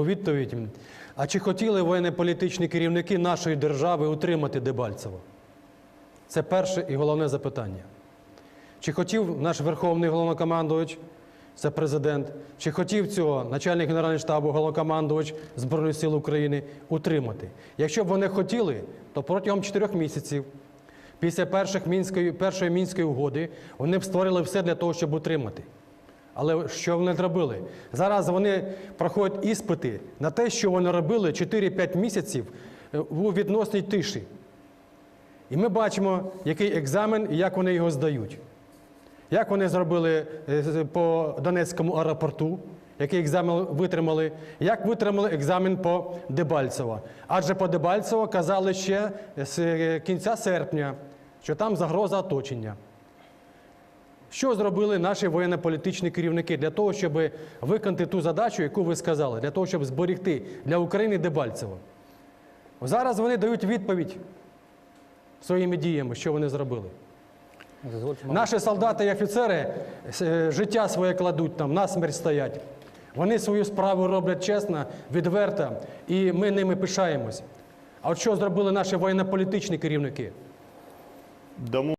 у відповідь. А чи хотіли воєнно-політичні керівники нашої держави утримати Дебальцево? Це перше і головне запитання. Чи хотів наш Верховний головнокомандувач, це президент, чи хотів цього начальник Генерального штабу, головнокомандувач Збройних сил України утримати? Якщо б вони хотіли, то протягом чотирьох місяців, після перших мінської, першої мінської угоди, вони б створили все для того, щоб утримати. Але що вони зробили? Зараз вони проходять іспити на те, що вони робили 4-5 місяців е, у відносній тиші. І ми бачимо, який екзамен і як вони його здають. Як вони зробили е, по Донецькому аеропорту, який екзамен витримали, як витримали екзамен по Дебальцево. Адже по Дебальцево казали ще з е, кінця серпня, що там загроза оточення. Що зробили наші воєнно-політичні керівники для того, щоб виконати ту задачу, яку ви сказали, для того, щоб зберегти для України Дебальцево? Зараз вони дають відповідь своїми діями, що вони зробили. Наші солдати і офіцери е, життя своє кладуть там, насмерть стоять. Вони свою справу роблять чесно, відверто, і ми ними пишаємось. А от що зробили наші воєнно-політичні керівники?